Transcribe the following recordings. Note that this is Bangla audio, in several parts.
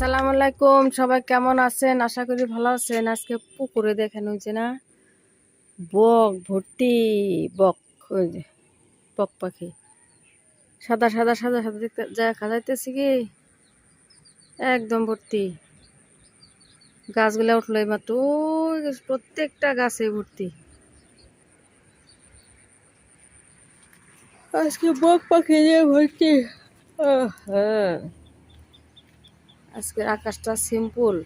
আসসালামু আলাইকুম, সবাই কেমন আছেন? আশা করি ভালো আছেন। আজকে পুকুরে দেখেন হয়েছে না, বক, ভর্তি বক, ওই যে বক পাখি। সাদা সাদা সাদা সাদা দেখতে যা খাজাইতেছি কি? একদম ভর্তি। গাছগুলা উঠল ওই যে প্রত্যেকটা গাছে ভর্তি। আজকে বক পাখি দিয়ে ভর্তি। হ্যাঁ। আজকের আকাশটা সিম্পল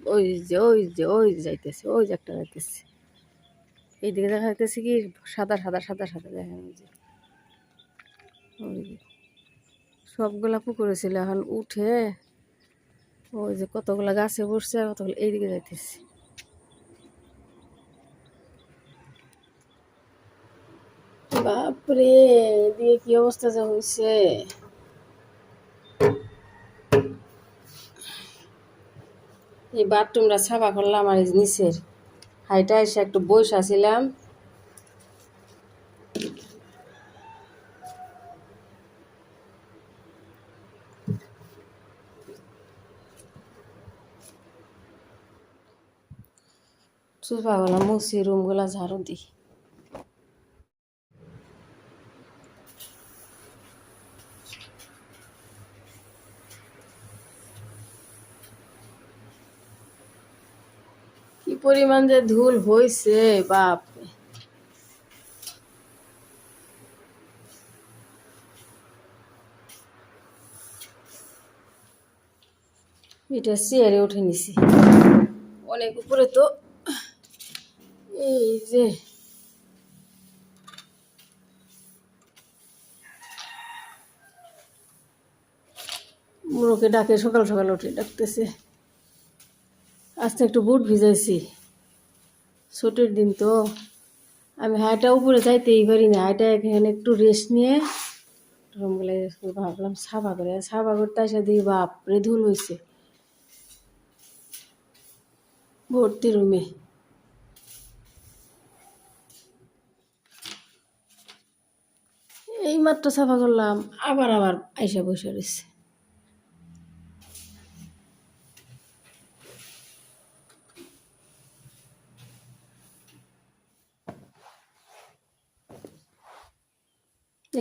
ওই যে ওই যে, ওই যাইতেছে, ওই যে একটা যাইতেছে। এইদিকে দেখা যাইতেছে কি, সাদা সাদা সাদা সাদা দেখা ওই যে। ওই যে। সবগুলা পুকুরে ছিল, এখন উঠে ওই যে কতগুলা গাছে বসছে, কতগুলো এইদিকে যাইতেছে। বাপরে, দিয়ে কি অবস্থা যা হয়েছে এই বাথরুমটা ছাপা করলাম আর নিচের হাইটা এসে একটু বসে আসিলাম সুপা গেলাম মুসি রুমগুলা ঝাড়ু দিই পরিমাণ যে ধুল হয়েছে বাপ এটা চেয়ারে উঠে নিছি। অনেক উপরে তো এই যে মুরকে ডাকে সকাল সকাল উঠে ডাকতেছে। আজকে একটু বুট ভিজাইছি। ছুটির দিন তো। আমি হাইটা উপরে যাইতেই পারি না। হাইটা এখানে একটু রেস্ট নিয়ে রুমগুলো ভাবলাম সাফা করে। সাফা করতে আসে দিই বাপ রে ধুল হয়েছে ভর্তি রুমে। এই মাত্র সাফা করলাম, আবার আবার আইসা বসে রয়েছে।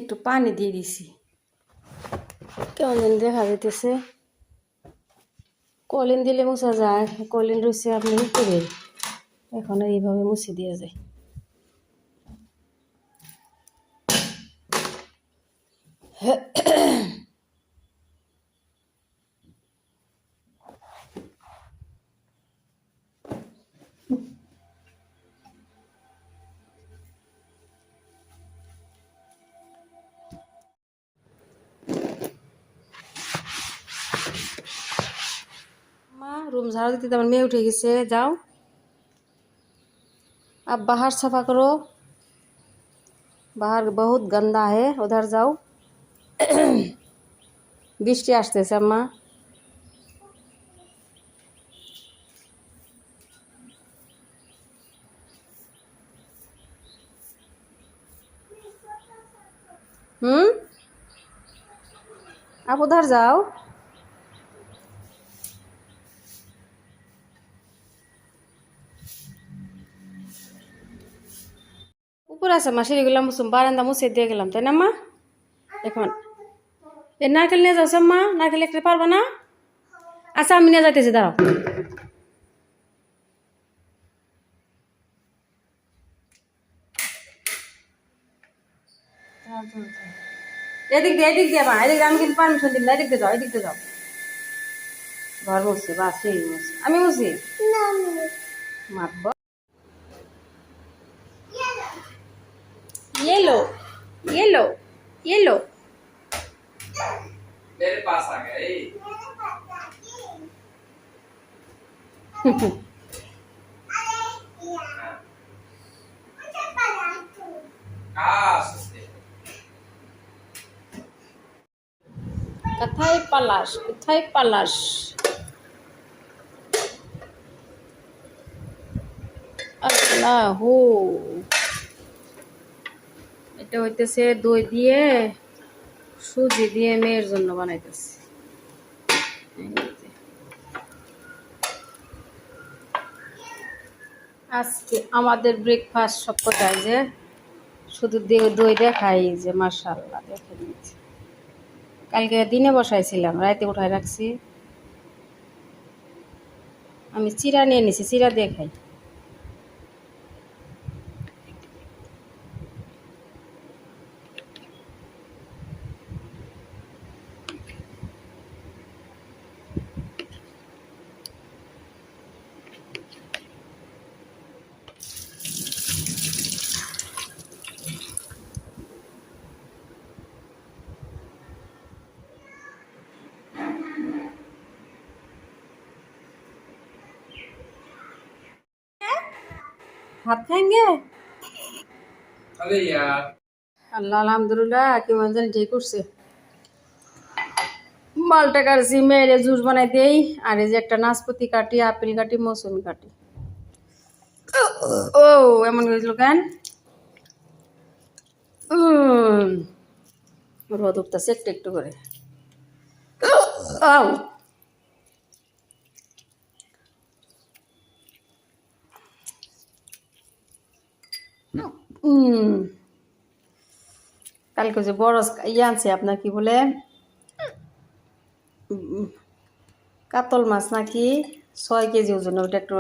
একটু পানি দিয়ে দিছি। কেমন যেন দেখা যেতেছে কলিন দিলে মুছা যায়, কলিন রয়েছে আপনি উপরে এখন এইভাবে মুছে দিয়ে যায়। ঝাড়ু দিতে আমার মেয়ে উঠে গেছে, যাও। अब बाहर सफ़ा करो बाहर बहुत गंदा है उधर যাও। বৃষ্টি আসতেছে, আম্মা। হুম? आप उधर যাও। আছে মা সিঁড়িগুলো মুসুম বারান্দা মুছে দিয়ে গেলাম তাই না মা? এখন। এ নারকেল নিয়ে যাও মা নারকেল একটু পারব না? আচ্ছা আমি নিয়ে যাইতেছি দাঁড়াও। এদিক দিয়ে এদিক দিয়ে মা এদিক আমি কিন্তু পারমিশন না এদিক দিয়ে যাও এদিক দিয়ে যাও। ঘর বসছে বা সেই আমি বসি মাতব কোথায় পালাস? কোথায় পালাস? আল্লাহু। এটা হইতেছে দই দিয়ে সুজি দিয়ে মেয়ের জন্য বানাইতেছি এই যে। আজকে আমাদের ব্রেকফাস্ট সব কোথায় যে শুধু দই দই দেখাই যে মার্শাল্লাহ দেখে নিয়েছি। কালকে দিনে বসাইছিলাম, রাইতে উঠায় রাখছি। আমি চিরা নিয়ে নিছি, চিরা দিয়ে খাই। ভাত খাইঙ্গে আল্লাহ আলহামদুলিল্লাহ কেমন জানি ঠিক করছে। মালটা কাটছি মেরে জুস বানাই দেই আর এই যে একটা নাশপাতি কাটি আপেল কাটি মৌসুমি কাটি। ও এমন গেছিল কেন? রোদ উঠতেছে একটু একটু করে। ও কালকে যে বড় ইয়ে আনছে আপনার কি বলে? কাতল মাছ নাকি? ছয় কেজি ওজন, ওটা একটু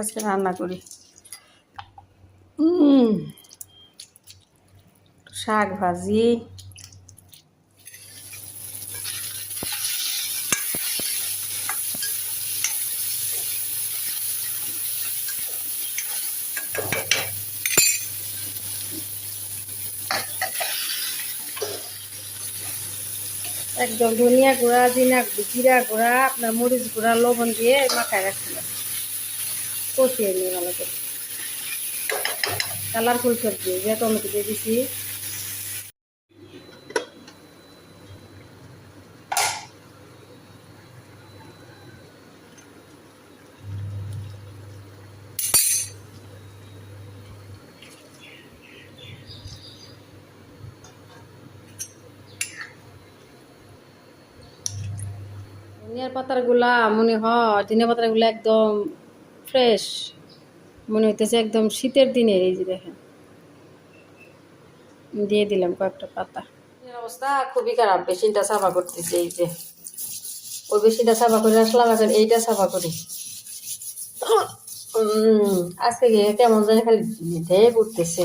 আজকে রান্না করি। শাক ভাজি। একদম ধনিয়া গুঁড়া জিনা জিরা গুঁড়া, আপনার মরিচ গুঁড়া, লবণ দিয়ে মাখায় রাখছিলাম। কষিয়ে নিয়ে ভালো করে। কালারফুল সবজি যে টমেটো দিয়ে দিছি। ধনিয়ার পাতারগুলা মনে হয়, ধনিয়া পাতারগুলা একদম ফ্রেশ মনে হইতেছে একদম শীতের দিনের, এই যে দেখেন। দিয়ে দিলাম কয়েকটা পাতা। অবস্থা খুবই খারাপ বেশিনটা সাফা করতেছে, এই যে। ওই বেশিটা সাফা করে আসলাম, এখন এইটা সাফা করি। আজকে কেমন জানি খালি ধেয়ে উঠতেছে।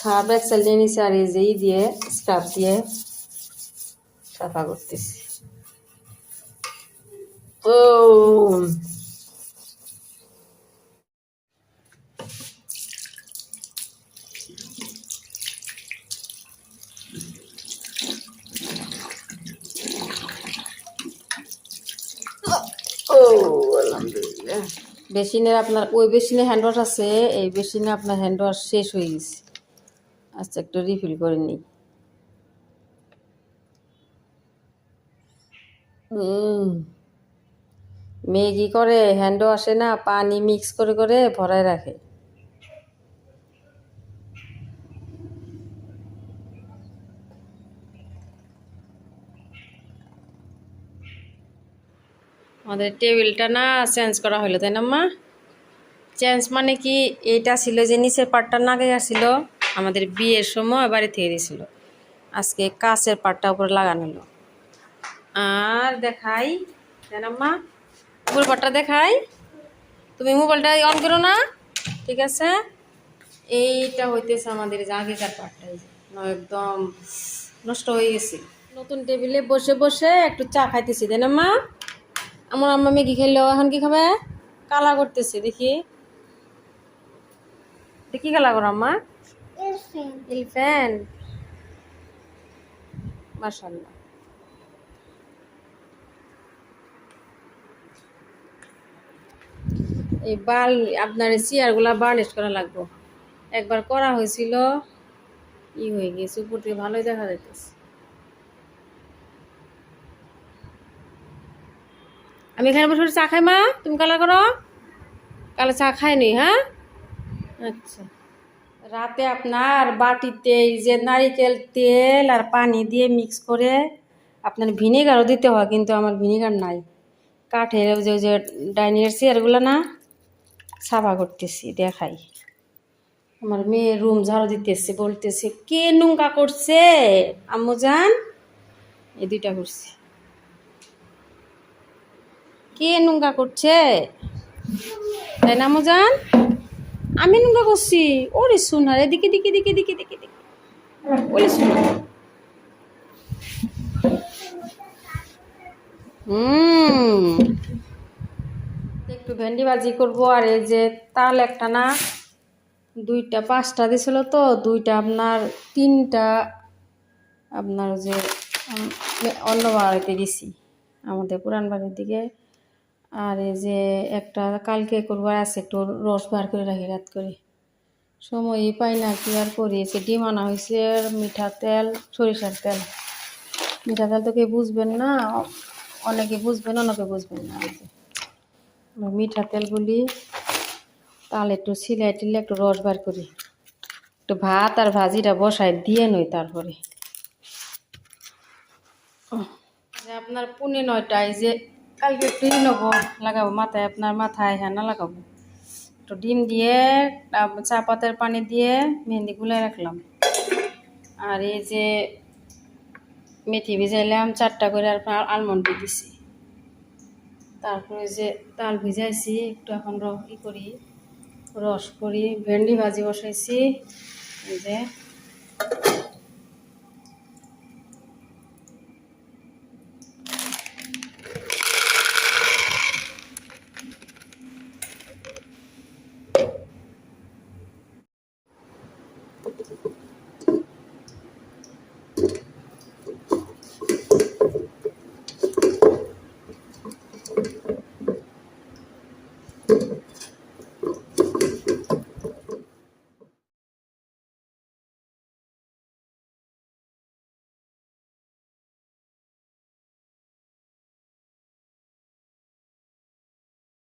সার্ফ এক্সেল নিছি আর এই দিয়ে স্কার্ফ দিয়ে সাফা করতেছি। ও বেসিনের আপনার, ওই বেসিনে হ্যান্ড ওয়াশ আছে, এই বেসিনে আপনার হ্যান্ড ওয়াশ শেষ হয়ে গেছে। আচ্ছা একটু রিফিল করে নিই। মেয়ে কি করে হ্যান্ড ওয়াশে না, পানি মিক্স করে করে ভরায় রাখে। আমাদের টেবিলটা না চেঞ্জ করা হলো তাই না, মা? চেঞ্জ মানে কি? এইটা ছিল যে নিচের পাটটা নাগে আসছিল আমাদের বিয়ের সময় বাড়ি থেকে দিয়েছিল। আজকে কাছের পাটটা উপরে লাগানো হলো। আর দেখাই তাই না মা উপর পাটটা দেখাই। তুমি মোবাইলটা অন করো না, ঠিক আছে? এইটা হইতেছে আমাদের আগেকার পাটটা একদম নষ্ট হয়ে গেছে। নতুন টেবিলে বসে বসে একটু চা খাইতেছি তাই না মা আমার আম্মা ম্যাগি খেলো, এখন কি খাবে? কালা করতেছে, দেখি। দেখি কালা করো, আম্মা। এই বাল আপনার বার্নিশ করা লাগবো। একবার করা হয়েছিল, ই হয়ে গেছে, উপর থেকে ভালোই দেখা যাইতেছে। আমি এখানে বসে চা খাই মা, তুমি কালার করো। কালা চা খাইনি হ্যাঁ? আচ্ছা। রাতে আপনার বাটিতে এই যে নারিকেল তেল আর পানি দিয়ে মিক্স করে আপনার ভিনেগারও দিতে হয়, কিন্তু আমার ভিনেগার নাই। কাঠের যে যে ডাইনিংয়ের চেয়ারগুলো না, সাফা করতেছি, দেখাই। আমার মেয়ে রুম ঝাড়ু দিতেছে, বলতেছে, কে নোংরা করছে? আম্মু জান, এই দুইটা করছে। কে নোংরা করছে? তাই না, আম্মু জান? আমি নোংরা করছি। ওরে শোনার এদিকে দিকে দিকে দিকে দিকে দিকে ওরে হুম। একটু ভেন্ডি ভাজি করব, আর এই যে তাল একটা না, দুইটা, পাঁচটা দিছিল তো, দুইটা আপনার, তিনটা আপনার যে অন্য বাড়িতে দিছি, আমাদের পুরান বাড়ির দিকে। আর এই যে একটা কালকে করবার আছে একটু রস বার করে রাখি রাত করে। সময়ই পাই না কি আর করি সে ডিম আনা হয়েছে মিঠা তেল, সরিষার তেল। মিঠা তেল তো কেউ বুঝবেন না, অনেকে বুঝবেন অনেকে বুঝবেন না। মিঠা তেল বলি, তাহলে একটু সিলাই টিলে একটু রস বার করি। একটু ভাত আর ভাজিটা বসাই দিয়ে নই তারপরে। আপনার পুনে নয়টায় যে কালকে একটু ই নেব লাগাবো মাথায়, আপনার মাথায় হ্যানা লাগাবো? একটু ডিম দিয়ে চা পাতার পানি দিয়ে মেহেন্দি গুলাই রাখলাম। আর এই যে মেথি ভিজাইলাম, চারটা করে আপনার আলমন্ড দিছি। তারপরে যে তাল ভিজাইছি, একটু এখন ই করি, রস করি, ভেন্ডি ভাজি বসাইছি। এই যে